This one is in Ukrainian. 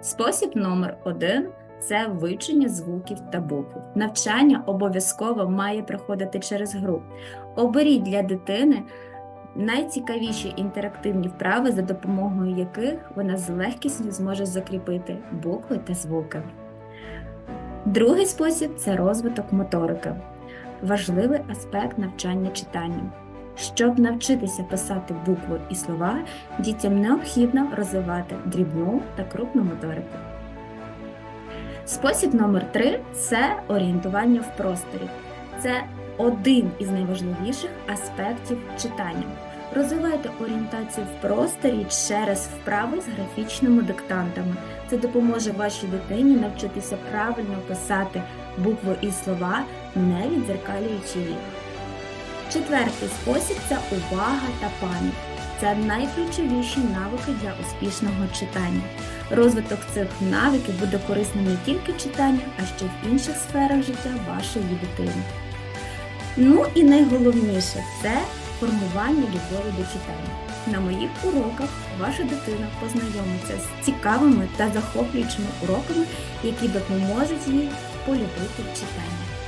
Спосіб номер один це вивчення звуків та букв. Навчання обов'язково має проходити через гру. Оберіть для дитини найцікавіші інтерактивні вправи, за допомогою яких вона з легкістю зможе закріпити букви та звуки. Другий спосіб це розвиток моторики. Важливий аспект навчання читанням. Щоб навчитися писати букви і слова, дітям необхідно розвивати дрібну та крупну моторику. Спосіб номер три це орієнтування в просторі. Це один із найважливіших аспектів читання. Розвивайте орієнтацію в просторі через вправи з графічними диктантами. Це допоможе вашій дитині навчитися правильно писати букви і слова, не відзеркалюючи їх. Четвертий спосіб це увага та пам'ять. Це найключовіші навики для успішного читання. Розвиток цих навиків буде корисним не тільки в читанні, а ще в інших сферах життя вашої дитини. Ну і найголовніше це формування любові до читання. На моїх уроках ваша дитина познайомиться з цікавими та захоплюючими уроками, які допоможуть їй полюбити читання.